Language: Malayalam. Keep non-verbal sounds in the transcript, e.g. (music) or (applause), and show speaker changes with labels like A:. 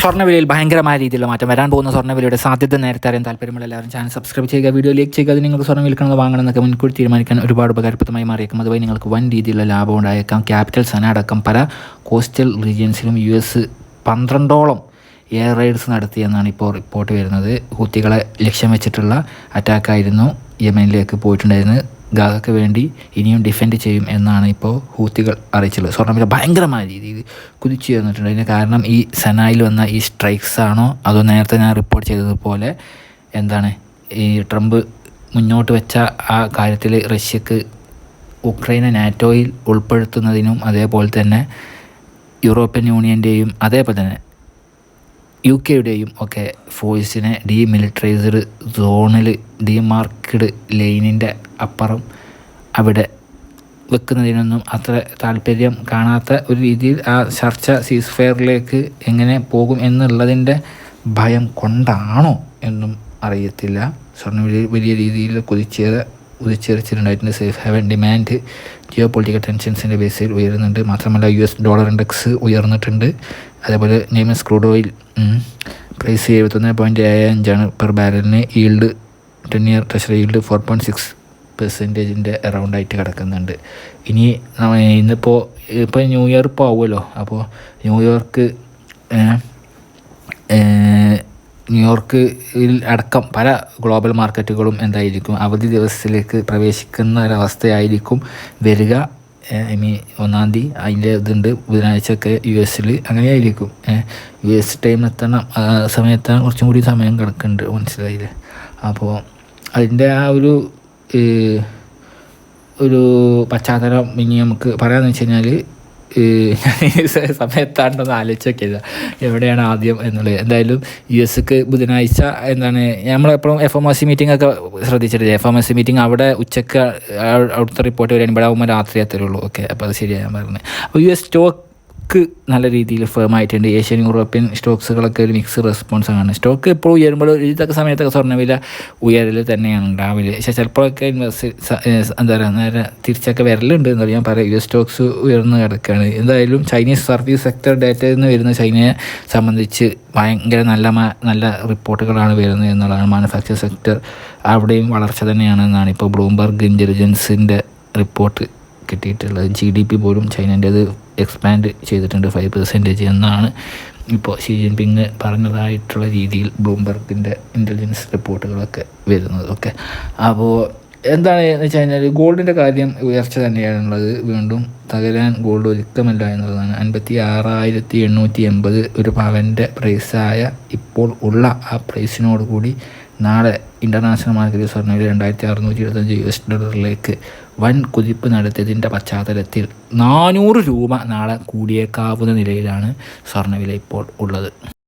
A: സ്വർണവിലയിൽ ഭയങ്കരമായ രീതിയിലുള്ള മാറ്റം. വരാൻ പോകുന്ന സ്വർണവിലയുടെ സാധ്യത നേരത്തെ അറിയാൻ താല്പര്യമുള്ള എല്ലാവരും ചാനൽ സബ്സ്ക്രൈബ് ചെയ്യുക. വീഡിയോ ലൈക്ക് ചെയ്യുക. അത് നിങ്ങൾക്ക് സ്വർണം വിൽക്കണമെന്ന് വാങ്ങണമെന്നൊക്കെ മുൻകൂട്ടി തീരുമാനിക്കാൻ ഒരുപാട് ഉപകാരപ്രദമായി മാറിയേക്കും. അതുവഴി നിങ്ങൾക്ക് വൻ രീതിയിലുള്ള ലാഭം ഉണ്ടായേക്കാം. ക്യാപിറ്റൽ സന അടക്കം പല കോസ്റ്റൽ റീജിയൻസിലും യു എസ് പന്ത്രണ്ടോളം എയർ റൈഡ്സ് നടത്തിയെന്നാണ് ഇപ്പോൾ റിപ്പോർട്ട് വരുന്നത്. ഹൂത്തികളെ ലക്ഷ്യം വെച്ചിട്ടുള്ള അറ്റാക്കായിരുന്നു യമനിലേക്ക് പോയിട്ടുണ്ടായിരുന്നത്. ഗാസക്ക് വേണ്ടി ഇനിയും ഡിഫെൻഡ് ചെയ്യും എന്നാണ് ഇപ്പോൾ ഹൂത്തികൾ അറിയിച്ചുള്ളത് സ്വർണവില ഭയങ്കരമായ രീതിയിൽ കുതിച്ചു ചേർന്നിട്ടുണ്ട് അതിന് കാരണം ഈ സെനായിൽ വന്ന ഈ സ്ട്രൈക്സ് ആണോ? അതോ നേരത്തെ ഞാൻ റിപ്പോർട്ട് ചെയ്തതുപോലെ എന്താണ്? ഈ ട്രംപ് മുന്നോട്ട് വെച്ച ആ കാര്യത്തിൽ റഷ്യക്ക് ഉക്രൈനെ നാറ്റോയിൽ ഉൾപ്പെടുത്തുന്നതിനും അതേപോലെ തന്നെ യൂറോപ്യൻ യൂണിയന്റെയും അതേപോലെ തന്നെ യു കെയുടെയും ഒക്കെ ഫോഴ്സിനെ ഡീമിലിറ്ററൈസ്ഡ് സോണിൽ ഡീമാർക്കഡ് ലൈനിന്റെ അപ്പുറം അവിടെ വെക്കുന്നതിനൊന്നും അത്ര താല്പര്യം കാണാത്ത ഒരു രീതിയിൽ ആ ചർച്ച സീസ് ഫെയറിലേക്ക് എങ്ങനെ പോകും എന്നുള്ളതിന്റെ ഭയം കൊണ്ടാണോ എന്നും അറിയത്തില്ല. സ്വർണ വലിയ വലിയ രീതിയിൽ കുതിച്ചേറ ഉദിച്ചേറിച്ചിട്ടുണ്ടായിട്ടുണ്ട് safe haven demand geo political ടെൻഷൻസിന്റെ ബേസിൽ ഉയരുന്നുണ്ട്. മാത്രമല്ല യു എസ് ഡോളർ ഇൻഡെക്സ് ഉയർന്നിട്ടുണ്ട്. അതേപോലെ നെയ്മൻ സ്ക്രൂഡ് ഓയിൽ പ്രൈസ് എഴുപത്തൊന്ന് പോയിന്റ് ഏഴ് അഞ്ചാണ് per ബാരലിന് yield ten year treasury yield four point six പെർസെന്റേജിന്റെ അറൗണ്ടായിട്ട് കിടക്കുന്നുണ്ട്. ഇനി ഇന്നിപ്പോൾ ഇപ്പോൾ ന്യൂ ഇയർ ഇപ്പോൾ ആവുമല്ലോ അപ്പോൾ ന്യൂയോർക്ക് ന്യൂയോർക്കിൽ അടക്കം പല ഗ്ലോബൽ മാർക്കറ്റുകളും എന്തായിരിക്കും? അവധി ദിവസത്തിലേക്ക് പ്രവേശിക്കുന്ന ഒരവസ്ഥയായിരിക്കും വരിക. ഐ മീൻ ഒന്നാം തീയതി അതിന്റെ ഇതുണ്ട്. ബുധനാഴ്ചയൊക്കെ യു എസിൽ അങ്ങനെയായിരിക്കും യു എസ് ടൈം എത്തണം. ആ സമയത്താണ് കുറച്ചും കൂടി സമയം കിടക്കുന്നുണ്ട്. മനസ്സിലായില്ലേ? അപ്പോൾ അതിന്റെ ആ ഒരു ഒരു പശ്ചാത്തലം ഇനി നമുക്ക് പറയാമെന്ന് വെച്ച് കഴിഞ്ഞാൽ (laughs) സമയത്താണ്ടൊന്ന് ആലോചിച്ച് നോക്കിയത് എവിടെയാണ് ആദ്യം എന്നുള്ളത്? എന്തായാലും യു എസ്ക്ക് ബുധനാഴ്ച എന്താണ് നമ്മളെപ്പോഴും F M S C meeting ഒക്കെ ശ്രദ്ധിച്ചിട്ടില്ല? F M S C meeting അവിടെ ഉച്ചയ്ക്ക് അവിടുത്തെ റിപ്പോർട്ട് വരുമ്പോഴാകുമ്പോൾ രാത്രി എത്തരുള്ളൂ ഓക്കെ അപ്പോൾ അത് ശരിയാണ് ഞാൻ പറഞ്ഞത്. അപ്പോൾ യു എസ് സ്റ്റോക്ക് സ്റ്റോക്ക് നല്ല രീതിയിൽ ഫേം ആയിട്ടുണ്ട്. ഏഷ്യൻ യൂറോപ്യൻ സ്റ്റോക്സുകളൊക്കെ ഒരു മിക്സ് ആണ്. സ്റ്റോക്ക് എപ്പോഴും ഉയരുമ്പോൾ ഇതൊക്കെ സമയത്തൊക്കെ സ്വർണവില ഉയരൽ തന്നെയാണ് ഉണ്ടാവില്ല പക്ഷേ ചിലപ്പോഴൊക്കെ ഇൻവെസ്റ്റ് എന്താ പറയുക നേരെ തിരിച്ചൊക്കെ വരലുണ്ട് എന്ന് ഞാൻ പറയാം യു എസ് സ്റ്റോക്സ് ഉയർന്നു കിടക്കുകയാണ് എന്തായാലും ചൈനീസ് സർവീസ് സെക്ടർ ഡാറ്റയിൽ നിന്ന് വരുന്ന ചൈനയെ സംബന്ധിച്ച് ഭയങ്കര നല്ല നല്ല റിപ്പോർട്ടുകളാണ് വരുന്നത് എന്നുള്ളതാണ് മാനുഫാക്ചർ സെക്ടർ അവിടെയും വളർച്ച തന്നെയാണ് എന്നാണ് ഇപ്പോൾ ബ്ലൂംബർഗ് ഇന്റലിജൻസിന്റെ റിപ്പോർട്ട് കിട്ടിയിട്ടുള്ളത്. ജി ഡി പി പോലും ചൈനന്റേത് എക്സ്പാൻഡ് ചെയ്തിട്ടുണ്ട് ഫൈവ് പെർസെന്റേജ് എന്നാണ് ഇപ്പോൾ ഷീ ജിൻപിങ് പറഞ്ഞതായിട്ടുള്ള രീതിയിൽ ബ്ലൂംബർഗിന്റെ ഇന്റലിജൻസ് റിപ്പോർട്ടുകളൊക്കെ വരുന്നത്. ഓക്കെ അപ്പോൾ എന്താണ് എന്ന് വെച്ച് കഴിഞ്ഞാൽ ഗോൾഡിന്റെ കാര്യം ഉയർച്ച തന്നെയാണുള്ളത്. വീണ്ടും തകരാൻ ഗോൾഡ് ഒരുക്കമല്ല എന്നുള്ളതാണ്. അൻപത്തി ആറായിരത്തി എണ്ണൂറ്റി എൺപത് ഒരു പവന്റെ പ്രൈസായ ഇപ്പോൾ ഉള്ള ആ പ്രൈസിനോട് കൂടി നാളെ ഇന്റർനാഷണൽ മാർക്കറ്റിൽ സ്വർണയിൽ രണ്ടായിരത്തി അറുന്നൂറ്റി ഇരുപത്തഞ്ച് യു എസ് ഡോളറിലേക്ക് വൻ കുതിപ്പ് നടത്തിയതിന്റെ പശ്ചാത്തലത്തിൽ നാനൂറ് രൂപ നാളെ കൂടിയേക്കാവുന്ന നിലയിലാണ് സ്വർണവില ഇപ്പോൾ ഉള്ളത്.